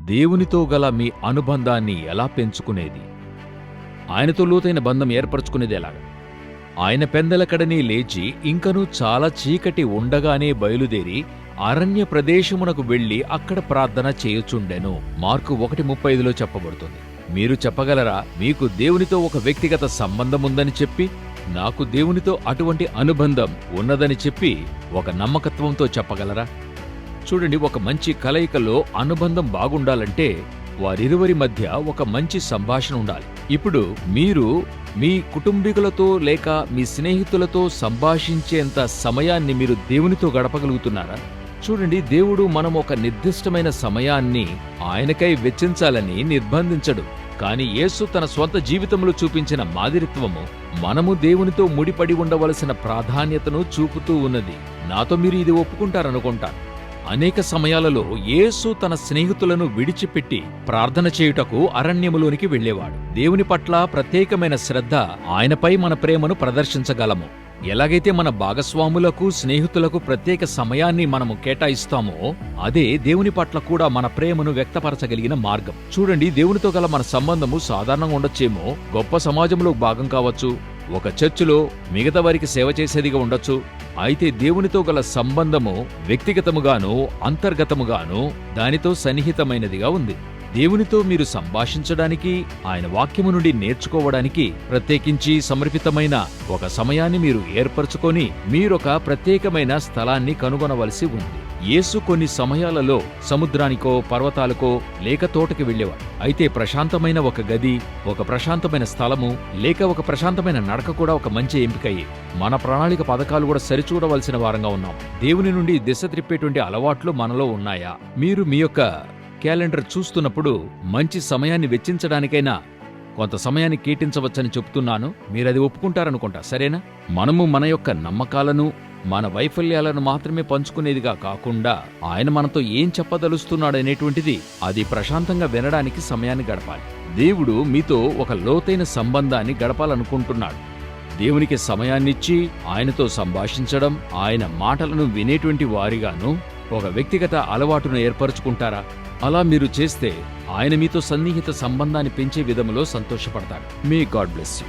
దేవునితో గల మీ అనుబంధాన్ని ఎలా పెంచుకునేది? ఆయనతో లోతైన బంధం ఏర్పరచుకునేది ఎలాగా? ఆయన పెందలకడనే లేచి ఇంకనూ చాలా చీకటి ఉండగానే బయలుదేరి అరణ్య ప్రదేశమునకు వెళ్ళి అక్కడ ప్రార్థన చేయుచుండెను. మార్కు ఒకటి ముప్పై ఐదులో చెప్పబడుతుంది. మీరు చెప్పగలరా? మీకు దేవునితో ఒక వ్యక్తిగత సంబంధం ఉందని చెప్పి నాకు దేవునితో అటువంటి అనుబంధం ఉన్నదని చెప్పి ఒక నమ్మకత్వంతో చెప్పగలరా? చూడండి ఒక మంచి కలయికలో అనుబంధం బాగుండాలంటే వారిరువరి మధ్య ఒక మంచి సంభాషణ ఉండాలి. ఇప్పుడు మీరు మీ కుటుంబీకులతో లేక మీ స్నేహితులతో సంభాషించేంత సమయాన్ని మీరు దేవునితో గడపగలుగుతున్నారా? చూడండి దేవుడు మనం ఒక నిర్దిష్టమైన సమయాన్ని ఆయనకై వెచ్చించాలని నిర్బంధించడు. కాని యేసు తన స్వంత జీవితంలో చూపించిన మాదిరిత్వము మనము దేవునితో ముడిపడి ఉండవలసిన ప్రాధాన్యతను చూపుతూ ఉన్నది. నాతో మీరు ఇది ఒప్పుకుంటారనుకుంటాను. అనేక సమయాలలో యేసు తన స్నేహితులను విడిచిపెట్టి ప్రార్థన చేయుటకు అరణ్యములోనికి వెళ్ళేవాడు. దేవుని పట్ల ప్రత్యేకమైన శ్రద్ధ ఆయనపై మన ప్రేమను ప్రదర్శించగలము. ఎలాగైతే మన భాగస్వాములకు స్నేహితులకు ప్రత్యేక సమయాన్ని మనము కేటాయిస్తామో అదే దేవుని పట్ల కూడా మన ప్రేమను వ్యక్తపరచగలిగిన మార్గం. చూడండి దేవునితో గల మన సంబంధము సాధారణంగా ఉండొచ్చేమో గొప్ప సమాజంలో భాగం కావచ్చు ఒక చర్చిలో మిగతా వారికి సేవ చేసేదిగా ఉండొచ్చు. అయితే దేవునితో గల సంబంధము వ్యక్తిగతముగాను అంతర్గతముగాను దానితో సన్నిహితమైనదిగా ఉంది. దేవునితో మీరు సంభాషించడానికి ఆయన వాక్యము నుండి నేర్చుకోవడానికి ప్రత్యేకించి సమర్పితమైన ఒక సమయాన్ని మీరు ఏర్పరచుకొని మీరొక ప్రత్యేకమైన స్థలాన్ని కనుగొనవలసి ఉంది. యేసు కొన్ని సమయాలలో సముద్రానికో పర్వతాలకో లేక తోటకి వెళ్ళేవాడు. అయితే ప్రశాంతమైన ఒక గది ఒక ప్రశాంతమైన స్థలము లేక ఒక ప్రశాంతమైన నడక కూడా ఒక మంచి ఎంపికయ్యే మన ప్రణాళిక పథకాలు కూడా సరిచూడవలసిన వారంగా ఉన్నాం. దేవుని నుండి దిశ త్రిప్పేటువంటి అలవాట్లు మనలో ఉన్నాయా? మీరు మీ యొక్క క్యాలెండర్ చూస్తున్నప్పుడు మంచి సమయాన్ని వెచ్చించడానికైనా కొంత సమయాన్ని కేటించవచ్చని చెప్తున్నాను. మీరది ఒప్పుకుంటారనుకుంటా. సరేనా? మనము మన యొక్క నమ్మకాలను మన వైఫల్యాలను మాత్రమే పంచుకునేదిగా కాకుండా ఆయన మనతో ఏం చెప్పదలుస్తున్నాడనేటువంటిది అది ప్రశాంతంగా వినడానికి సమయాన్ని గడపాలి. దేవుడు మీతో ఒక లోతైన సంబంధాన్ని గడపాలనుకుంటున్నాడు. దేవునికి సమయాన్నిచ్చి ఆయనతో సంభాషించడం ఆయన మాటలను వినేటువంటి వారిగాను ఒక వ్యక్తిగత అలవాటును ఏర్పరచుకుంటారా? అలా మీరు చేస్తే ఆయన మీతో సన్నిహిత సంబంధాన్ని పెంచే విధములో సంతోషపడతాడు మీ గాడ్ బ్లెస్ యూ